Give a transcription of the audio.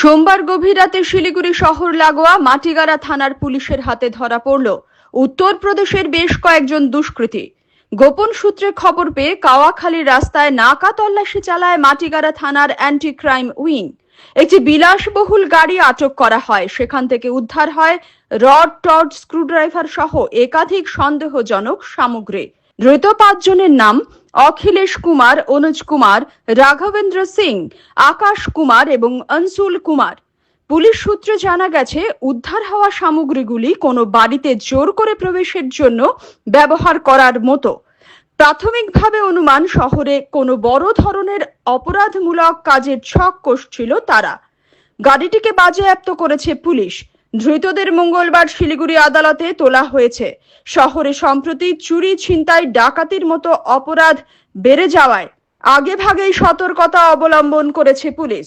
সোমবার গভীর রাতে শিলিগুড়ি শহর লাগোয়া মাটিগাড়া থানার পুলিশের হাতে ধরা পড়ল। উত্তরপ্রদেশের বেশ কয়েকজন দুষ্কৃতী। গোপন সূত্রে খবর পেয়ে কাওয়াখালী রাস্তায় নাকা তল্লাশি চালায় মাটিগাড়া থানার অ্যান্টি ক্রাইম উইং। একটি বিলাসবহুল গাড়ি আটক করা হয়। সেখান থেকে উদ্ধার হয় রড, টর্চ, স্ক্রুড্রাইভার সহ একাধিক সন্দেহজনক সামগ্রী। ধৃত পাঁচজনের নাম অখিলেশ কুমার, অনুজ কুমার, রাঘবেন্দ্র সিং, আকাশ কুমার এবং অনসুল কুমার। পুলিশ সূত্রে জানা গেছে, উদ্ধার হওয়া সামগ্রীগুলি কোনো বাড়িতে জোর করে প্রবেশের জন্য ব্যবহার করার মতো। প্রাথমিকভাবে অনুমান, শহরে কোনো বড় ধরনের অপরাধমূলক কাজের ছক কষছিল তারা। গাড়িটিকে বাজেয়াপ্ত করেছে পুলিশ। ধৃতদের মঙ্গলবার শিলিগুড়ি আদালতে তোলা হয়েছে। শহরে সম্প্রতি চুরি, ছিনতাই, ডাকাতির মতো অপরাধ বেড়ে যাওয়ায় আগে ভাগেই সতর্কতা অবলম্বন করেছে পুলিশ।